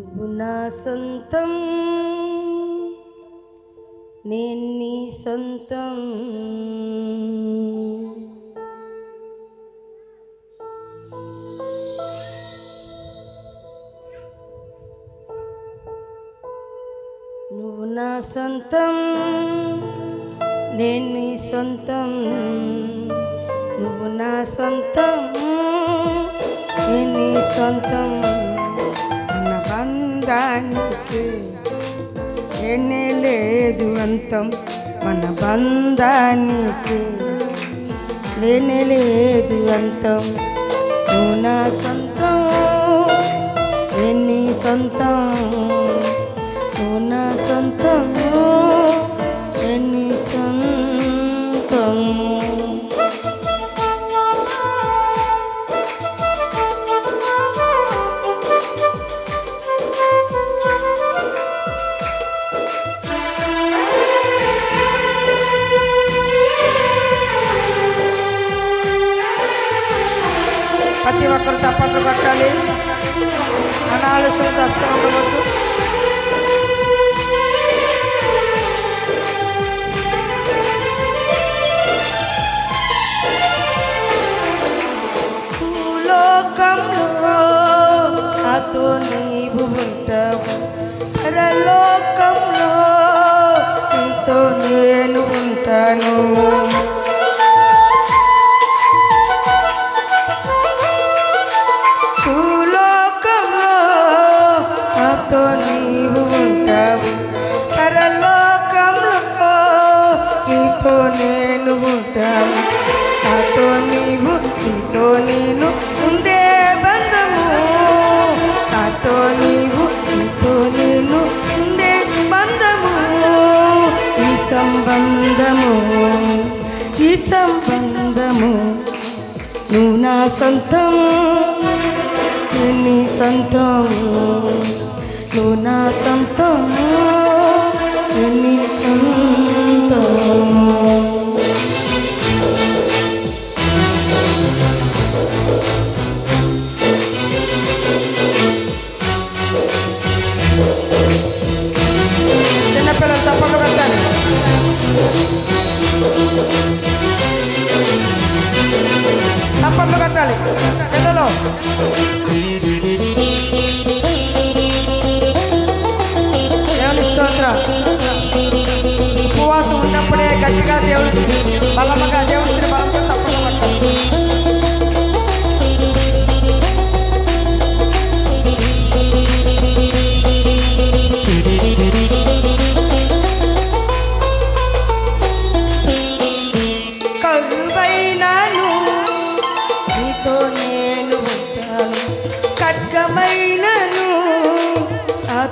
నువ్వు నా సొంతం నేను నీ సొంతం నువ్వు నా సొంతం నేను నీ సొంతం నువ్వు నా సొంతం నేను నీ సొంతం మన బంధానికి ఎన్నే లేదు అంతం మన బంధానికి. లేనే లేదు అంతం నువ్వు నా సొంతం. ఎన్ని సొంతం. నువ్వు నా సొంతం. ప్రతి ఒక్కరు తప్పట్లు పట్టాలి మన ఆలోచనతో అస్సలు ఉండవద్దు. భూలోకంలో నాతో నీవు ఉంటావు. పరలోకంలో నీతో నేను ఉంటాను. నాతో నీవు ఉంటావు. పరలోకంలో నీతో నేను ఉంటాను. నాతో నీవు నీతో నేను ఉండే బంధము. నాతో నీవు నీతో నేను ఉండే బంధము. ఈ సంబంధము ఈ సంబంధము నువ్వు నా సొంతము నీ సొంతం. తప్పట్లు కట్టాలి పిల్లలు దేవుని స్తోత్రం ఉపవాసం ఉన్నప్పుడే గట్టిగా దేవుడు బలముగా దేవుడిని బలంగా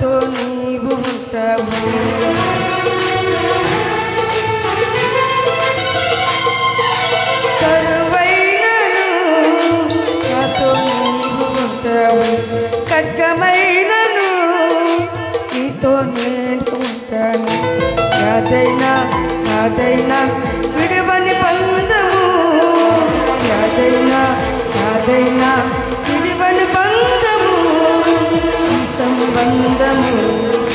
నాతో నీవు ఉంటావు. కరువైనను నీతో నేను ఉంటాను. యాదైనా యాదైనా విడివని యాదైనా సంబంధము ఈ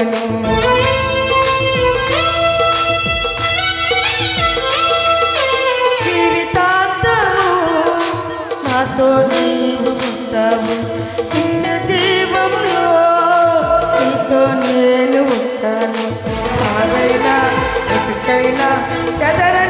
చేయువను జీవితాంతము నాతో నీవు ఉంటావు. నిత్య జీవంలో నీతో నేను ఉంటాను. సాగైనా ఎటుకైనా సెదరని